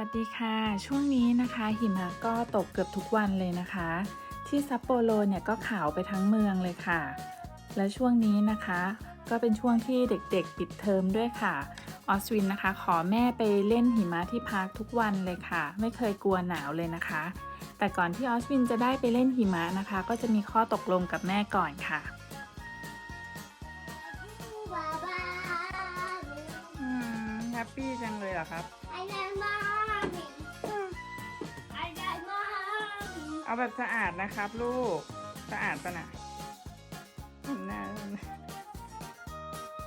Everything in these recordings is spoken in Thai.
วัสดีค่ะ ช่วงนี้นะคะหิมะก็ตกเกือบทุกวันเลยนะคะ ที่ซัปโปโรเนี่ยก็ขาวไปทั้งเมืองเลยค่ะ และช่วงนี้นะคะ ก็เป็นช่วงที่เด็กๆ ปิดเทอมด้วยค่ะออสวินนะคะ ขอแม่ไปเล่นหิมะที่พาร์คทุกวันเลยค่ะ ไม่เคยกลัวหนาวเลยนะคะ แต่ก่อนที่ออสวินจะได้ไปเล่นหิมะนะคะ ก็จะมีข้อตกลงกับแม่ก่อนค่ะบ้าบ้าอืมแฮปปี้จังเลยเหรอครับ ไอ้ได้มามิ เอาแบบสะอาดนะครับ ลูก สะอาดปะนะนะ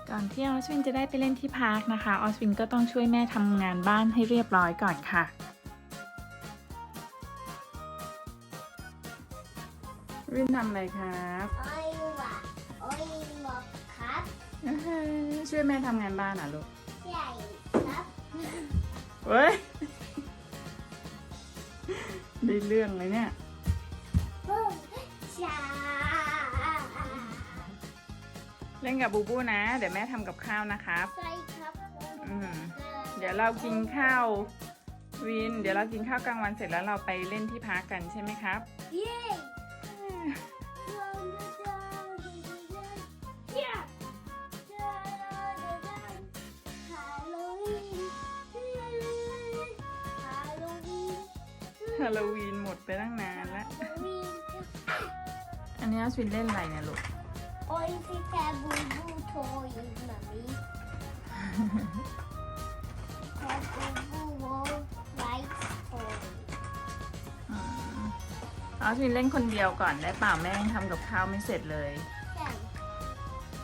ก่อนที่ออสวินจะได้ไปเล่นที่พาร์คนะคะออสวินก็ต้องช่วยแม่ทำงานบ้านให้เรียบร้อยก่อนค่ะวินทำอะไรครับโอ้ยว่ะโอ้ยหมอกครับอื้อหือช่วยแม่ทำงานบ้านอะลูกใหญ่ครับเฮ้ย ได้เรื่องเลยเนี่ยบู ชาเล่นกับบูบูนะ เดี๋ยวแม่ทำกับข้าวนะครับ ใช่ครับอืมเดี๋ยวเรากินข้าววิน เดี๋ยวเรากินข้าวกลางวันเสร็จแล้วเราไปเล่นที่พักกันใช่ไหมครับ เย้ฮาโลวีนฮาโลวีนฮาโลวีนหมดไปตั้งนานแล้วฮาโลวีน อันนี้ออสวินเล่นอะไรเนี่ยลูกโอ้ยพี่แค่บูบูโทรอีกหน่อยแค่บูบูไลท์โทรอืมออสวินเล่นคนเดียวก่อนได้เปล่าแม่ยังทำกับข้าวไม่เสร็จเลยใช่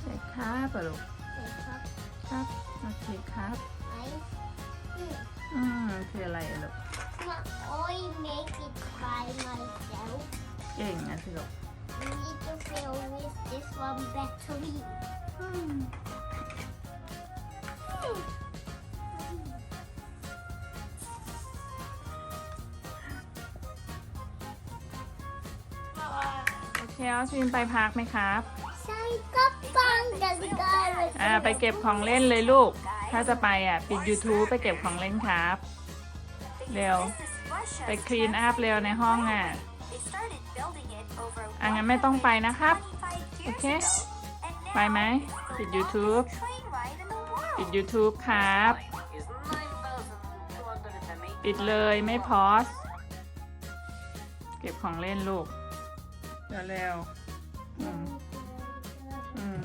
ใช่ครับเปล่าลูกเลยครับครับ โอเคครับไอซ์อืมอืมคืออะไรอะลูกมาโอ้ย make it by myself เก่งนะสิลูก you need to fill with this one battery อืมโอเคออสวินไปพักไหมครับ ใช่ก็ฟังกันได้เลยอ่าไปเก็บของเล่นเลยลูก ถ้าจะไปอะ ปิด YouTube ไปเก็บของเล่นครับ เร็ว ไปคลีนอัพเร็วในห้องอะ อะงั้นไม่ต้องไปนะครับ โอเค ไปไหมปิด YouTube ปิด YouTube ครับ ปิดเลยไม่พอสเก็บของเล่นลูกเร็วๆอืมอืม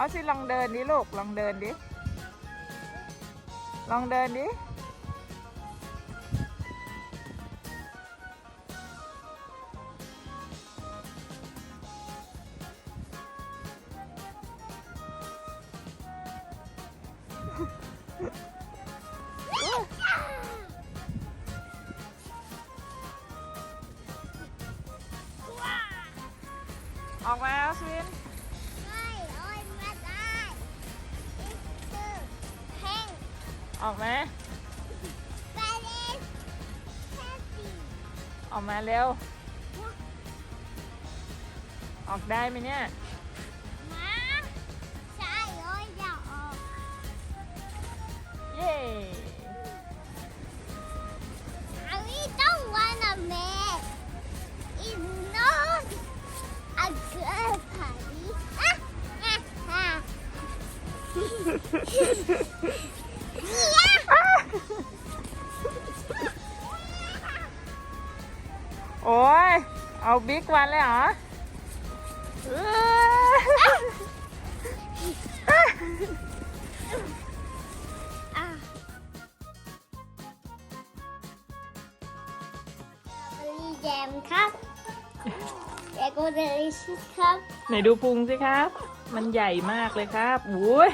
อ๋อสิลองเดินดิลูกลองเดินดิ ลองเดินดิอ ออกมาไปเลยแค่สีออกมาเร็ว ออกได้ไหมเนี่ย มาใช่โอ้ยอยากออก เย้ เอาบิ๊กวันเลยเหรอเอ้ย Ah. สตรอเบอรี่แจมครับและก็เดลิชิสครับ ไหนดูพุงสิครับ มันใหญ่มากเลยครับโอ้ย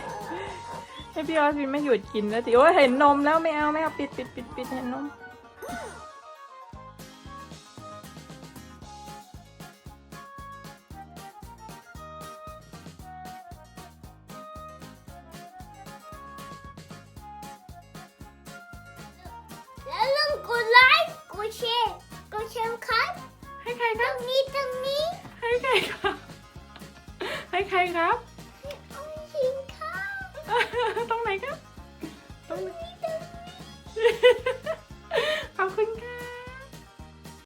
ให้พี่ออสวินไม่หยุดกินแล้วสิโอ้ยเห็นนมแล้วไม่เอาไม่เอาปิดปิดปิดปิดเห็นนม ไลค์กดแชร์กดแชร์ครับให้ใครครับตรงนี้ตรงนี้ให้ใครครับ ให้ใครครับ ออมสินครับ ตรงไหนครับ